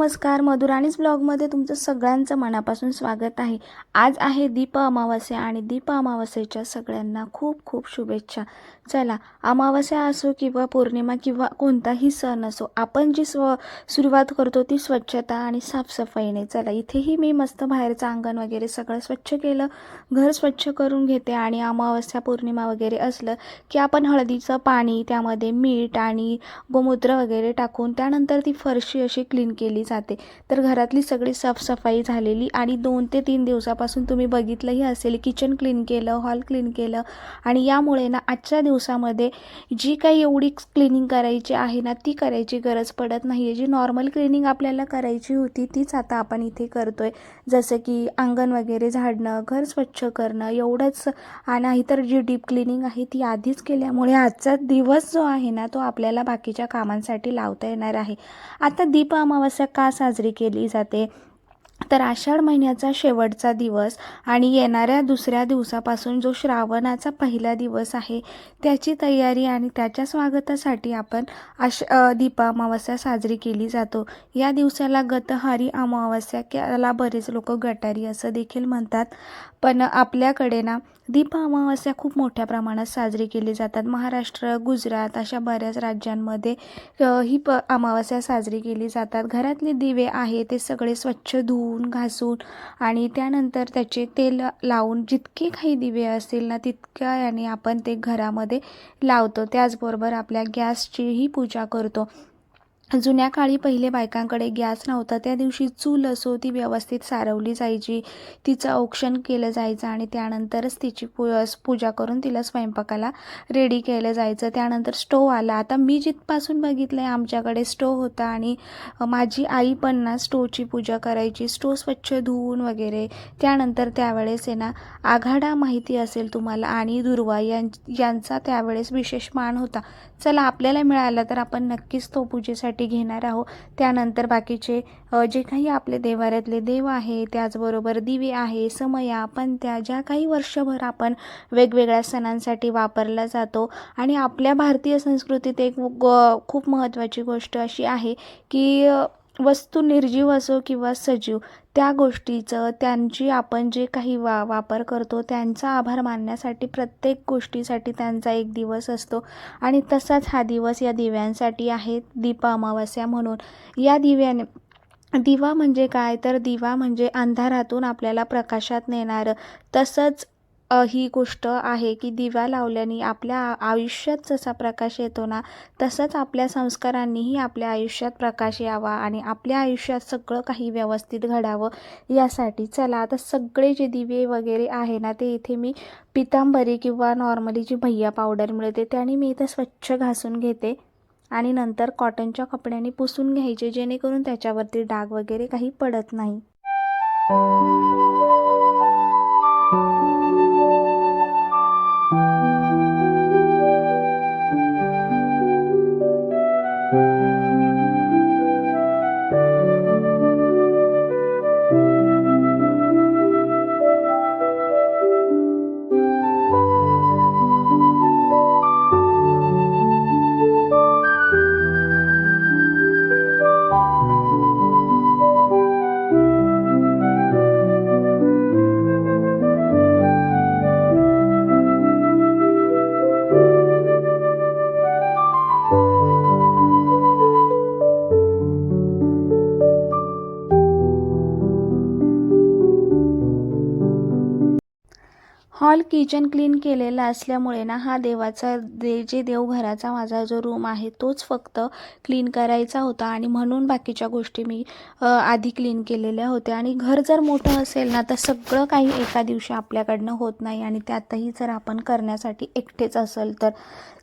नमस्कार मधुराणीच ब्लॉगमध्ये तुमचं सगळ्यांचं मनापासून स्वागत आहे. आज आहे दीप अमावस्या आणि दीप अमावस्येच्या सगळ्यांना खूप खूप शुभेच्छा. चला अमावस्या असो किंवा पौर्णिमा किंवा कोणताही सण असो आपण जी स्व सुरुवात करतो ती स्वच्छता आणि साफसफाईने. चला इथेही मी मस्त बाहेरचं अंगण वगैरे सगळं स्वच्छ केलं घर स्वच्छ करून घेते आणि अमावस्या पौर्णिमा वगैरे असलं की आपण हळदीचं पाणी त्यामध्ये मीठ आणि गोमूत्र वगैरे टाकून त्यानंतर ती फरशी अशी क्लीन केली जाते. तर घरातली सगळी साफसफाई झालेली आणि दोन ते तीन दिवसापासून तुम्ही बघितलंही असेल किचन क्लीन केलं हॉल क्लीन केलं. आणि यामुळे ना आजच्या दिवसामध्ये जी काही एवढी क्लिनिंग करायची आहे ना ती करायची गरज पडत नाही आहे जी नॉर्मल क्लिनिंग आपल्याला करायची होती तीच आता आपण इथे करतो आहे जसं की अंगण वगैरे झाडणं घर स्वच्छ करणं एवढंच. आणि नाहीतर जी डीप क्लिनिंग आहे ती आधीच केल्यामुळे आजचा दिवस जो आहे ना तो आपल्याला बाकीच्या कामांसाठी लावता येणार आहे. आता दीप अमावस्या का साजरी केली जाते? तर आषाढ महिन्याचा शेवटचा दिवस आणि येणाऱ्या दुसऱ्या दिवसापासून जो श्रावणाचा पहिला दिवस आहे त्याची तयारी आणि त्याच्या स्वागतासाठी आपण आश दीपा अमावस्या साजरी केली जातो. या दिवसाला गतहारी अमावस्या याला बरेच लोक गटारी असं देखील म्हणतात. पण आपल्याकडे ना दीप अमावस्या खूप मोठ्या प्रमाणात साजरी केली जातात. महाराष्ट्र गुजरात अशा बऱ्याच राज्यांमध्ये ही प अमावस्या साजरी केली जातात. घरातले दिवे आहे ते सगळे स्वच्छ धुवून घासून आणि त्यानंतर त्याचे तेल लावून जितके काही दिवे असतील ना तितक्या याने आपण ते घरामध्ये लावतो. त्याचबरोबर आपल्या गॅसचीही पूजा करतो. जुन्या काळी पहिले बायकांकडे गॅस नव्हता. त्या दिवशी चूल असो ती व्यवस्थित सारवली जायची. तिचं औक्षण केलं जायचं आणि त्यानंतरच तिची पू पूजा करून तिला स्वयंपाकाला रेडी केलं जायचं. त्यानंतर स्टोव आला. आता मी जिथपासून बघितलं आहे आमच्याकडे स्टोव होता आणि माझी आई पण ना स्टोवची पूजा करायची. स्टोव स्वच्छ धुवून वगैरे. त्यानंतर त्यावेळेस आहे ना आघाडा माहिती असेल तुम्हाला आणि दुर्वा यां यांचा त्यावेळेस विशेष मान होता. चला आपल्याला मिळाला तर आपण नक्कीच तो पूजेसाठी घेणार आहोत. त्यानंतर बाकीचे जे काही आपले देवाऱ्यातले देव आहे त्याचबरोबर दिवे आहे समया पंत्या ज्या काही वर्षभर आपण वेगवेगळ्या सणांसाठी वापरला जातो. आणि आपल्या भारतीय संस्कृतीत एक ग खूप महत्त्वाची गोष्ट अशी आहे की वस्तू निर्जीव असो किंवा सजीव त्या गोष्टीचं त्यांची आपण जे काही वा वापर करतो त्यांचा आभार मानण्यासाठी प्रत्येक गोष्टीसाठी त्यांचा एक दिवस असतो. आणि तसाच हा दिवस या दिव्यांसाठी आहे दीप अमावस्या म्हणून. या दिव्याने दिवा म्हणजे काय? तर दिवा म्हणजे अंधारातून आपल्याला प्रकाशात नेणारं तसंच ही गोष्ट आहे की दिवा लावल्याने आपल्या आ- आयुष्यात जसा प्रकाश येतो ना तसंच आपल्या संस्कारांनीही आपल्या आयुष्यात प्रकाश यावा आणि आपल्या आयुष्यात सगळं काही व्यवस्थित घडावं यासाठी. चला आता सगळे जे दिवे वगैरे आहे ना ते इथे मी पितांबरी किंवा नॉर्मली जी भैया पावडर मिळते त्याने मी इथे स्वच्छ घासून घेते आणि नंतर कॉटनच्या कपड्याने पुसून घ्यायचे जेणेकरून त्याच्यावरती डाग वगैरे काही पडत नाही. हॉल किचन क्लीन केलेला असल्यामुळे ना हा देवाचा दे जे देवघराचा माझा जो रूम आहे तोच फक्त क्लीन करायचा होता आणि म्हणून बाकीच्या गोष्टी मी आधी क्लीन केलेल्या होत्या. आणि घर जर मोठं असेल ना तर सगळं काही एका दिवशी आपल्याकडनं होत नाही आणि त्यातही जर आपण करण्यासाठी एकटेच असेल तर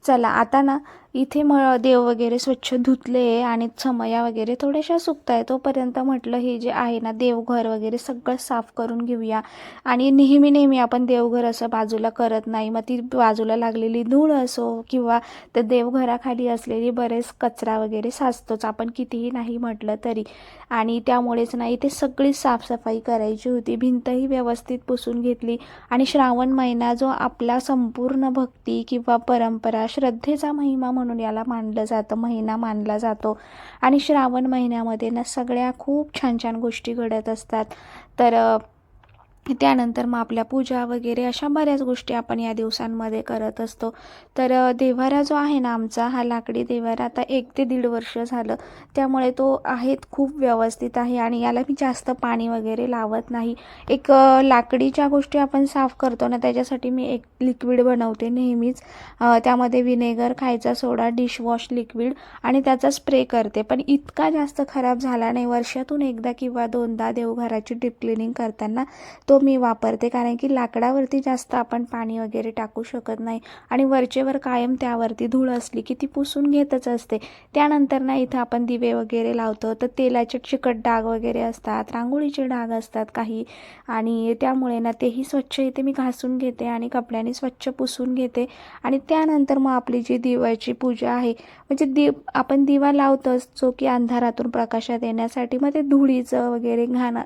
चला. आता ना इथे म देव वगैरे स्वच्छ धुतले आणि समया वगैरे थोड्याशा सुकत आहे तोपर्यंत म्हटलं हे जे आहे ना देवघर वगैरे सगळं साफ करून घेऊया. आणि नेहमी नेहमी आपण देवघर असं बाजूला करत नाही. मग ती बाजूला लागलेली धूळ असो किंवा त्या देवघराखाली असलेली बरेच कचरा वगैरे साचतोच आपण कितीही नाही म्हटलं तरी. आणि त्यामुळेच ना इथे सगळी साफसफाई करायची होती. भिंतही व्यवस्थित पुसून घेतली. आणि श्रावण महिना जो आपला संपूर्ण भक्ती किंवा परंपरा श्रद्धेचा महिमा म्हणून म्हणून याला मानलं जातं महिना मानला जातो. आणि श्रावण महिन्यामध्ये ना सगळ्या खूप छान छान गोष्टी घडत असतात. तर त्यानंतर मग आपल्या पूजा वगैरे अशा बऱ्याच गोष्टी आपण या दिवसांमध्ये करत असतो. तर देवारा देव्हारा जो आहे ना आमचा हा लाकडी देवारा आता एक ते दीड वर्ष झालं. त्यामुळे तो आहेत खूप व्यवस्थित आहे आणि याला मी जास्त पाणी वगैरे लावत नाही. एक लाकडीच्या गोष्टी आपण साफ करतो ना त्याच्यासाठी मी एक लिक्विड बनवते नेहमीच. त्यामध्ये विनेगर खायचा सोडा डिशवॉश लिक्विड आणि त्याचा स्प्रे करते. पण इतका जास्त खराब झाला नाही वर्षातून एकदा किंवा दोनदा देवघराची डीप क्लिनिंग करताना तो मी वापरते कारण की लाकडावरती जास्त आपण पाणी वगैरे टाकू शकत नाही. आणि वरचेवर कायम त्यावरती धूळ असली की ती पुसून घेतच असते. त्यानंतर ना इथं आपण दिवे वगैरे लावतो. तर तेलाचे चिकट डाग वगैरे असतात रांगोळीचे डाग असतात काही. आणि त्यामुळे ना तेही स्वच्छ इथे मी घासून घेते आणि कपड्याने स्वच्छ पुसून घेते. आणि त्यानंतर मग आपली जी दिव्याची पूजा आहे म्हणजे दिव आपण दिवा लावतोच जो की अंधारातून प्रकाशात येण्यासाठी. मग ते धुळीचं वगैरे घाण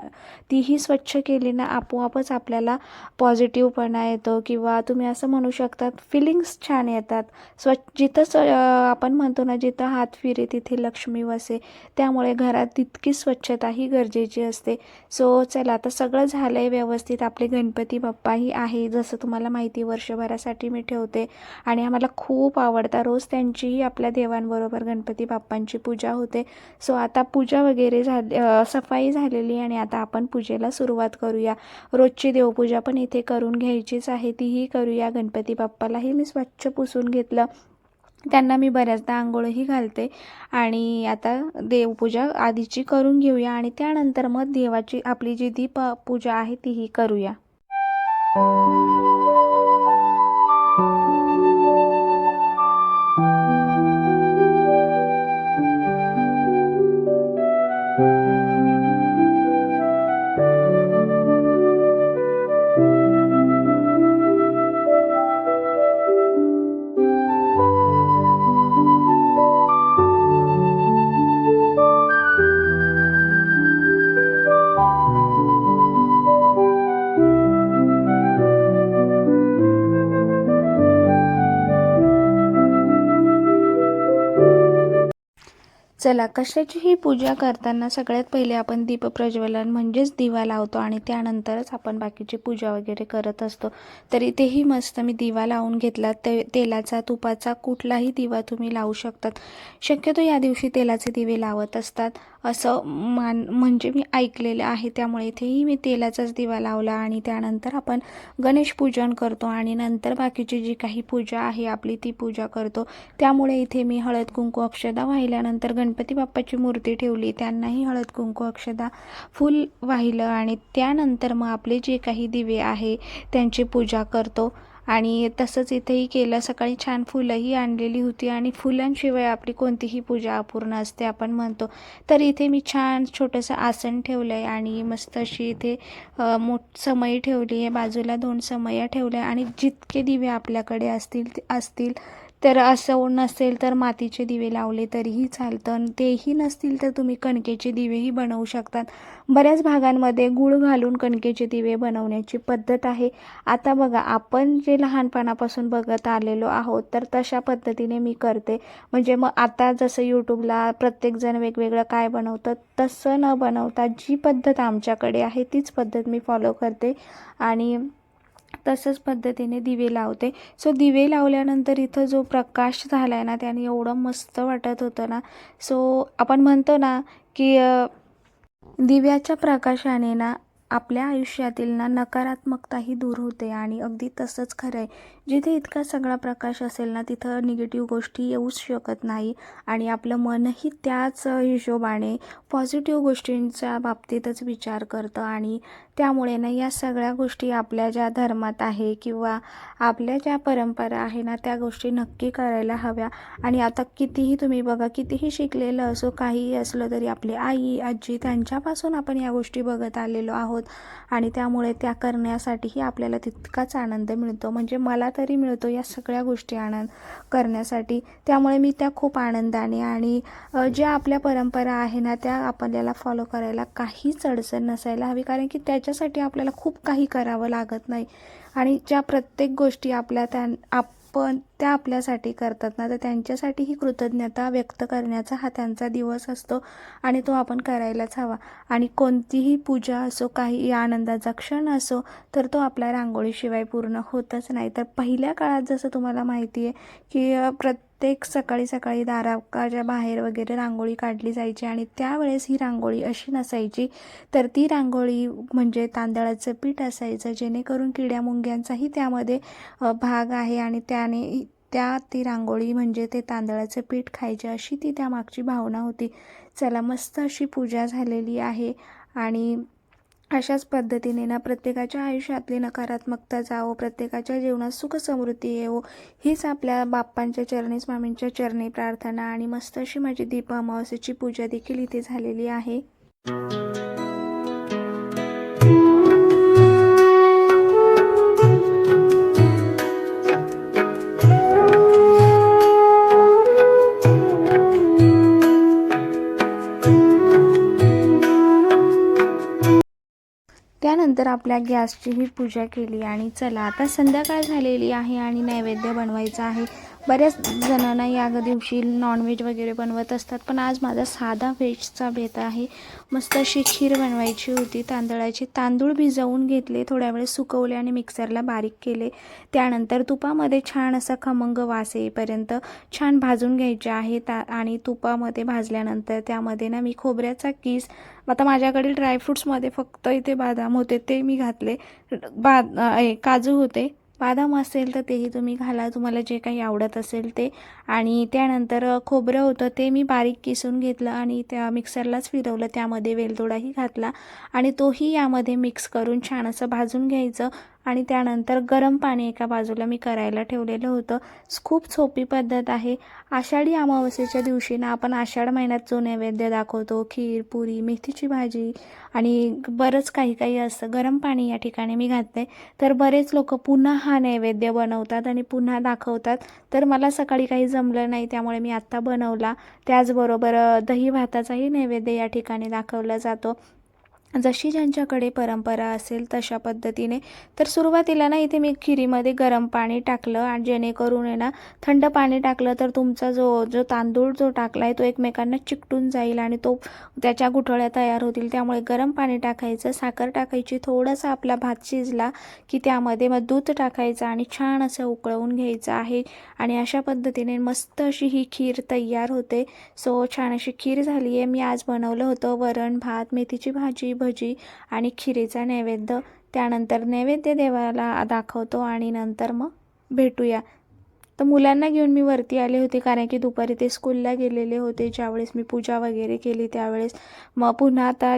तीही स्वच्छ केली ना आपोआपच आपल्याला पॉझिटिव्हपणा येतो किंवा तुम्ही असं म्हणू शकतात फिलिंग्स छान येतात. स्व जिथं स आपण म्हणतो ना जिथं हात फिरे तिथे लक्ष्मी वसे. त्यामुळे घरात तितकी स्वच्छता ही गरजेची असते. सो चला आता सगळं झालं आहे व्यवस्थित. आपले गणपती बाप्पाही आहे. जसं तुम्हाला माहिती वर्षभरासाठी मी ठेवते. आणि आम्हाला खूप आवडतात रोज त्यांचीही आपल्या देवांबरोबर गणपती बाप्पांची पूजा होते. सो आता पूजा वगैरे झाली सफाई झालेली आणि आता आपण पूजेला सुरुवात करूया. रोजची देवपूजा पण इथे करून घ्यायचीच आहे. तीही करूया गणपती बाप्पालाही. मी स्वच्छ पुसून घेतलं. त्यांना मी बऱ्याचदा आंघोळही घालते. आणि आता देवपूजा आधीची करून घेऊया आणि त्यानंतर मग देवाची आपली जी दीप पूजा आहे तीही करूया. चला कशाचीही पूजा करताना सगळ्यात पहिले आपण दीपप्रज्वलन म्हणजेच दिवा लावतो आणि त्यानंतरच आपण बाकीची पूजा वगैरे करत असतो. तर इथेही मस्त मी दिवा लावून घेतला. ते तेलाचा तुपाचा कुठलाही दिवा तुम्ही लावू शकतात. शक्यतो या दिवशी तेलाचे दिवे लावत असतात. असं मान म्हणजे मी ऐकलेलं आहे. त्यामुळे इथेही मी तेलाचाच दिवा लावला आणि त्यानंतर आपण गणेश पूजन करतो आणि नंतर बाकीची जी काही पूजा आहे आपली ती पूजा करतो. त्यामुळे इथे मी हळद कुंकू अक्षदा वाहिल्यानंतर गणपती बाप्पाची मूर्ती ठेवली त्यांनाही हळद कुंकू अक्षदा फुल वाहिलं आणि त्यानंतर मग आपले जे काही दिवे आहे त्यांची पूजा करतो. आणि तसंच इथेही केलं सकाळी छान फुलंही आणलेली होती आणि फुलांशिवाय आपली कोणतीही पूजा अपूर्ण असते आपण म्हणतो. तर इथे मी छान छोटंसं आसन ठेवलं आहे आणि मस्त अशी इथे मोठ समई ठेवली आहे बाजूला दोन समया ठेवल्या आणि जितके दिवे आपल्याकडे असतील असतील तर असं नसेल तर मातीचे दिवे लावले तरीही चालतं. आणि तेही नसतील तर तुम्ही कणकेचे दिवेही बनवू शकतात. बऱ्याच भागांमध्ये गूळ घालून कणकेचे दिवे बनवण्याची पद्धत आहे. आता बघा आपण जे लहानपणापासून बघत आलेलो आहोत तर तशा पद्धतीने मी करते. म्हणजे मग आता जसं यूट्यूबला प्रत्येकजण वेगवेगळं काय बनवतं तसं न बनवता जी पद्धत आमच्याकडे आहे तीच पद्धत मी फॉलो करते. आणि तसंच पद्धतीने दिवे लावते. सो दिवे लावल्यानंतर इथं जो प्रकाश झाला आहे ना त्याने एवढं मस्त वाटत होतं ना. सो आपण म्हणतो ना की दिव्याच्या प्रकाशाने ना आपल्या आयुष्यातील ना नकारात्मकताही दूर होते. आणि अगदी तसंच खरं आहे जिथे इतका सगळा प्रकाश असेल ना तिथं निगेटिव्ह गोष्टी येऊच शकत नाही. आणि आपलं मनही त्याच हिशोबाने पॉझिटिव्ह गोष्टींच्या बाबतीतच विचार करतं. आणि त्यामुळे ना या सगळ्या गोष्टी आपल्या ज्या धर्मात आहे किंवा आपल्या ज्या परंपरा आहे ना त्या गोष्टी नक्की करायला हव्या. आणि आता कितीही तुम्ही बघा कितीही शिकलेलं असो काहीही असलं तरी आपली आई आजी त्यांच्यापासून आपण या गोष्टी बघत आलेलो आहोत. आणि त्यामुळे त्या करण्यासाठीही आपल्याला तितकाच आनंद मिळतो. म्हणजे मला तरी मिळतो या सगळ्या गोष्टी आनंद करण्यासाठी. त्यामुळे मी त्या खूप आनंदाने आणि ज्या आपल्या परंपरा आहे ना त्या आपल्याला फॉलो करायला काहीच अडचण नसायला हवी. कारण की त्याच्या त्याच्यासाठी आपल्याला खूप काही करावं लागत नाही. आणि ज्या प्रत्येक गोष्टी आपल्या त्या आपण त्या आपल्यासाठी करतात ना तर त्यांच्यासाठी ही कृतज्ञता व्यक्त करण्याचा हा त्यांचा दिवस असतो आणि तो आपण करायलाच हवा. आणि कोणतीही पूजा असो काही आनंदाचा क्षण असो तर तो आपल्या रांगोळीशिवाय पूर्ण होतच नाही. तर पहिल्या काळात जसं तुम्हाला माहिती आहे की अ, प्रत्येक सकाळी सकाळी दाराकाच्या बाहेर वगैरे रांगोळी काढली जायची आणि त्यावेळेस ही रांगोळी अशी नसायची. तर ती रांगोळी म्हणजे तांदळाचं पीठ असायचं जेणेकरून किड्या मुंग्यांचाही त्यामध्ये भाग आहे आणि त्याने त्या ती रांगोळी म्हणजे ते तांदळाचं पीठ खायचे अशी ती त्यामागची भावना होती. चला मस्त अशी पूजा झालेली आहे आणि अशाच पद्धतीने ना प्रत्येकाच्या आयुष्यातली नकारात्मकता जावो प्रत्येकाच्या जीवनात सुख समृद्धी येवो हीच आपल्या बाप्पांच्या चरणी स्वामींच्या चरणी प्रार्थना आणि मस्त अशी माझी दीप अमावस्येची पूजा देखील इथे झालेली आहे. त्यानंतर आपल्या गॅसचीही पूजा केली आणि चला आता संध्याकाळ झालेली आहे आणि नैवेद्य बनवायचा आहे. बऱ्याच जणांना या दिवशी नॉनव्हेज वगैरे बनवत असतात पण आज माझा साधा व्हेजचा बेत आहे. मस्त अशी खीर बनवायची होती तांदळाची. तांदूळ भिजवून घेतले थोड्या वेळ सुकवले आणि मिक्सरला बारीक केले. त्यानंतर तुपामध्ये छान असा खमंग वास येईपर्यंत छान भाजून घ्यायचे आहे ता आणि तुपामध्ये भाजल्यानंतर त्यामध्ये ना मी खोबऱ्याचा किस आता माझ्याकडील ड्रायफ्रूट्समध्ये फक्त इथे बदाम होते ते मी घातले. बा ए, काजू होते. बदाम असेल तर तेही तुम्ही घाला. तुम्हाला जे काही आवडत असेल ते. आणि त्यानंतर खोबरं होतं ते मी बारीक किसून घेतलं आणि त्या मिक्सरलाच फिरवलं. त्यामध्ये वेलदोडाही घातला. आणि तोही यामध्ये मिक्स करून छान असं भाजून घ्यायचं. आणि त्यानंतर गरम पाणी एका बाजूला मी करायला ठेवलेलं होतं. खूप सोपी पद्धत आहे. आषाढी अमावस्येच्या दिवशी ना आपण आषाढ महिन्यात जो नैवेद्य दाखवतो खीर पुरी मेथीची भाजी आणि बरंच काही काही असतं. गरम पाणी या ठिकाणी मी घातले तर बरेच लोक पुन्हा हा नैवेद्य बनवतात आणि पुन्हा दाखवतात. तर मला सकाळी काही जमलं नाही त्यामुळे मी आत्ता बनवला. त्याचबरोबर दही भाताचाही नैवेद्य या ठिकाणी दाखवला जातो. जशी ज्यांच्याकडे परंपरा असेल तशा पद्धतीने. तर सुरुवातीला ना इथे मी खिरीमध्ये गरम पाणी टाकलं आणि जेणेकरून आहे ना थंड पाणी टाकलं तर तुमचा जो जो तांदूळ जो टाकला आहे तो एकमेकांना चिकटून जाईल आणि तो त्याच्या गुठळ्या तयार होतील. त्यामुळे गरम पाणी टाकायचं साखर टाकायची थोडासा आपला भात शिजला की त्यामध्ये मग दूध टाकायचं आणि छान असं उकळवून घ्यायचं आहे. आणि अशा पद्धतीने मस्त अशी ही खीर तयार होते. सो छान अशी खीर झाली आहे मी आज बनवलं होतं वरण भात मेथीची भाजी भजी आणि खिरीचा नैवेद्य. त्यानंतर नैवेद्य देवाला दाखवतो आणि नंतर मग भेटूया. तर मुलांना घेऊन मी वरती आले होते कारण की दुपारी ते स्कूलला गेलेले होते. ज्यावेळेस मी पूजा वगैरे केली त्यावेळेस मग पुन्हा आता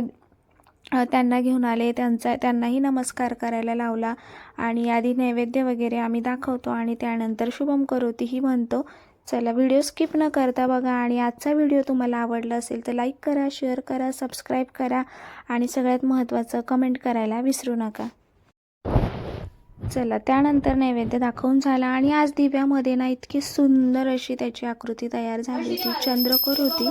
त्यांना घेऊन आले. त्यांचा त्यांनाही नमस्कार करायला लावला आणि आधी नैवेद्य वगैरे आम्ही दाखवतो आणि त्यानंतर शुभम करोतीही म्हणतो चला व्हिडिओ स्किप न करता बघा आणि आजचा व्हिडिओ तुम्हाला आवडला असेल तर लाईक करा शेअर करा सबस्क्राईब करा आणि सगळ्यात महत्त्वाचं कमेंट करायला विसरू नका. चला त्यानंतर नैवेद्य दाखवून झाला आणि आज दिव्यामध्ये ना इतकी सुंदर अशी त्याची आकृती तयार झाली होती. चंद्रकोर होती.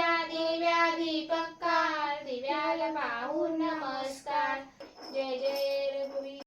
दिव्या दिव्या दीपकार दिव्याला पाहून नमस्कार. जय जय रघुवी